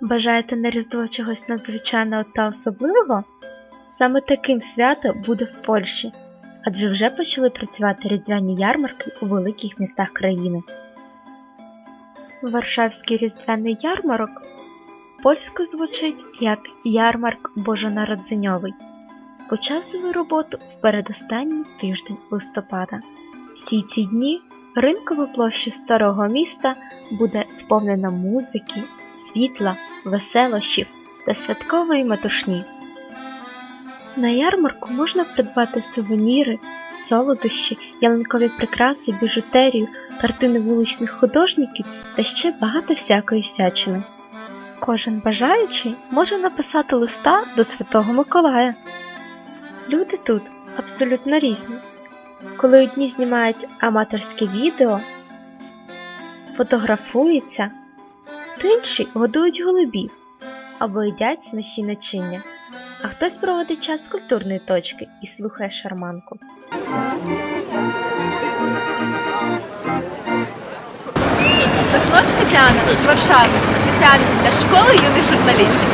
Бажаєте на Різдво чогось надзвичайного та особливого? Саме таким свято буде в Польщі, адже вже почали працювати різдвяні ярмарки у великих містах країни. Варшавський різдвяний ярмарок польською звучить як ярмарк Божонаrodzeniowy. Почав свою роботу в передостанній тиждень листопада. Всі ці дні ринкова площа старого міста буде сповнена музики, світла, веселощів та святкової метушні. На ярмарку можна придбати сувеніри, солодощі, ялинкові прикраси, біжутерію, картини вуличних художників та ще багато всякої всячини. Кожен бажаючий може написати листа до Святого Миколая. Люди тут абсолютно різні. Коли одні знімають аматорське відео, фотографуються, то інші годують голубів або їдять смачні начиння, а хтось проводить час з культурної точки і слухає шарманку. Сахновська Діана з Варшави спеціально для школи юних журналістів.